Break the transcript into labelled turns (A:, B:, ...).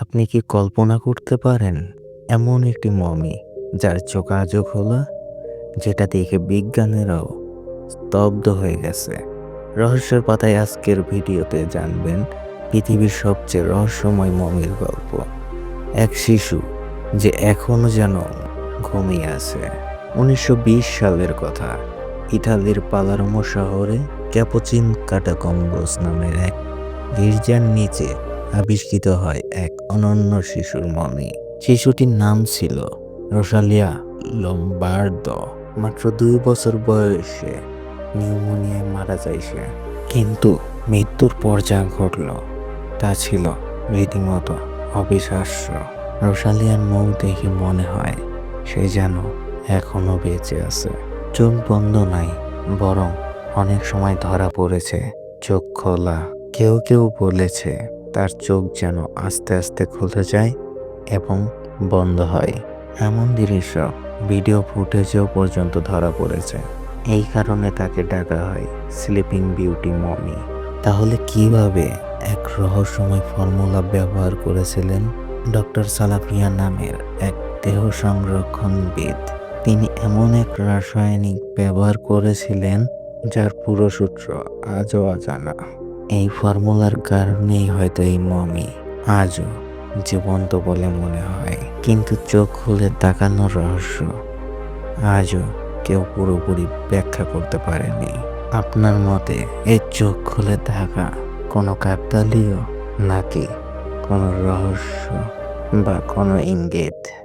A: আপনি কি কল্পনা করতে পারেন এমন একটি মমি যার চোখ আজও খোলা যেটা দেখে বিজ্ঞানীরাও স্তব্ধ হয়ে গেছে? রহস্যের পাতায় আজকের ভিডিওতে জানবেন পৃথিবীর সবচেয়ে রহস্যময় মমির গল্প। এক শিশু যে এখনও যেন ঘুমিয়ে আছে। উনিশশো বিশ সালের কথা। ইটালির পালারমো শহরে ক্যাপোচিন কাটাকম্বোস নামের এক গির্জার নিচে আবিষ্কৃত হয় এক অনন্য শিশুর মনে শিশুটির নাম ছিল রোসালিয়া লম্বার্দো। মাত্র দুই বছর বয়সে নিউমোনিয়ায় মারা যায় সে। কিন্তু মৃত্যুর পর যা ঘটল, তা ছিল রীতিমতো অবিশ্বাস্য। রোসালিয়ার মুখ দেখে মনে হয় সে যেন এখনও বেঁচে আছে। চোখ বন্ধ নাই, বরং অনেক সময় ধরা পড়েছে, চোখ খোলা। কেউ কেউ বলেছে তার চোখ যেন আস্তে আস্তে খুলে যায় এবং বন্ধ হয়। এমন দৃশ্য ভিডিও ফুটেজেও পর্যন্ত ধরা পড়েছে। এই কারণে তাকে ডাকা হয় স্লিপিং বিউটি মমি তাহলে কীভাবে এক রহস্যময় ফর্মুলা ব্যবহার করেছিলেন ডক্টর সালাফিয়া নামের এক দেহ সংরক্ষণবিদ? তিনি এমন এক রাসায়নিক ব্যবহার করেছিলেন যার পুরো সূত্র আজও অজানা। এই ফর্মুলার কারণেই হয়তো এই মমি আজও জীবন্ত বলে মনে হয়। কিন্তু চোখ খুলে তাকানোর রহস্য আজও কেউ পুরোপুরি ব্যাখ্যা করতে পারেনি। আপনার মতে এই চোখ খুলে থাকা কোনো কাকতালীয় নাকি কোনো রহস্য বা কোনো ইঙ্গিত?